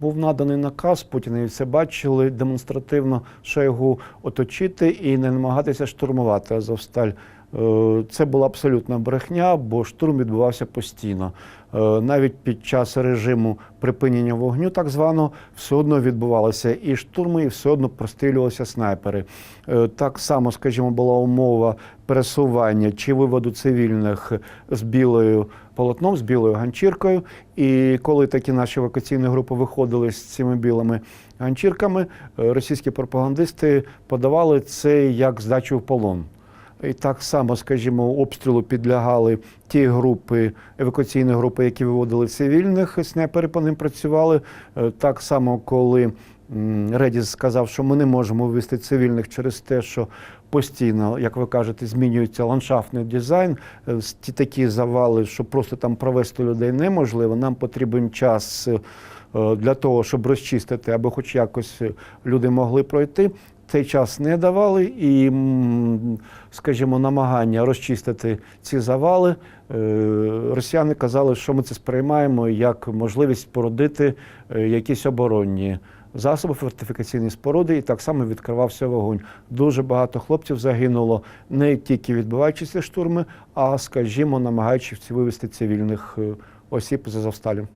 Був наданий наказ, Путіна і все бачили демонстративно шайгу оточити і не намагатися штурмувати Азовсталь. Е, Це була абсолютна брехня, бо штурм відбувався постійно. Е, Навіть під час режиму припинення вогню, так званого, все одно відбувалися і штурми, і все одно прострілювалися снайпери. Е, Так само, скажімо, була умова пересування чи виводу цивільних з білою полотном, з білою ганчіркою. І коли такі наші евакуаційні групи виходили з цими білими ганчірками, російські пропагандисти подавали це як здачу в полон. І так само, скажімо, обстрілу підлягали ті групи, евакуаційні групи, які виводили цивільних, снайпери по ним працювали. Е, Так само, коли Редіс сказав, що ми не можемо вивести цивільних через те, що постійно, як ви кажете, змінюється ландшафтний дизайн, е, ті такі завали, що просто там провести людей неможливо. Нам потрібен час е, для того, щоб розчистити, або хоч якось люди могли пройти. Цей час не давали, і, скажімо, намагання розчистити ці завали. е, Росіяни казали, що ми це сприймаємо як можливість породити е, якісь оборонні засоби, фортифікаційні споруди, і так само відкривався вогонь. Дуже багато хлопців загинуло не тільки відбиваючи ці штурми, а, скажімо, намагаючись вивести цивільних е, осіб з Азовсталі.